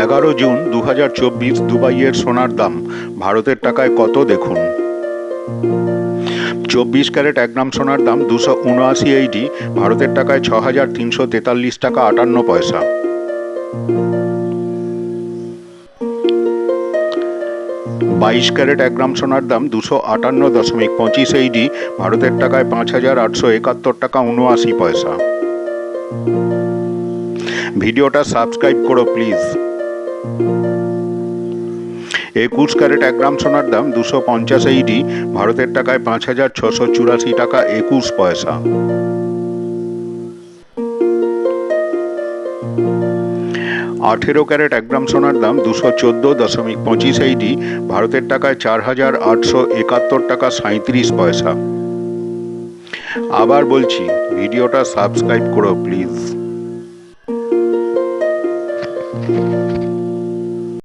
এগারো জুন দু হাজার চব্বিশ দুবাইয়ের সোনার দাম। ভারতের টাকায় কত দেখুন? চব্বিশ ক্যারেট এক গ্রাম সোনার দাম দুশো উনআশি এইডি ভারতের টাকায় ছ হাজার তিনশো তেতাল্লিশ টাকা আটান্ন পয়সা। বাইশ ক্যারেট এক গ্রাম সোনার দাম দুশো আটান্ন দশমিক পঁচিশ এইডি ভারতের টাকায় পাঁচ হাজার আটশো একাত্তর টাকা উনআশি পয়সা। ভিডিওটা সাবস্ক্রাইব করো, প্লিজ। একুশ ক্যারেট এক গ্রাম সোনার দাম দুশো পঞ্চাশ এইডি ভারতের টাকায় পাঁচ হাজার ছশো চুরাশি টাকা একুশ পয়সা। আঠেরো ক্যারেট এক গ্রাম সোনার দাম দুশো চোদ্দ দশমিক পঁচিশ এইডি ভারতের টাকায় চার হাজার আটশো একাত্তর টাকা সাঁত্রিশ পয়সা। আবার বলছি, ভিডিওটা সাবস্ক্রাইব করো, প্লিজ।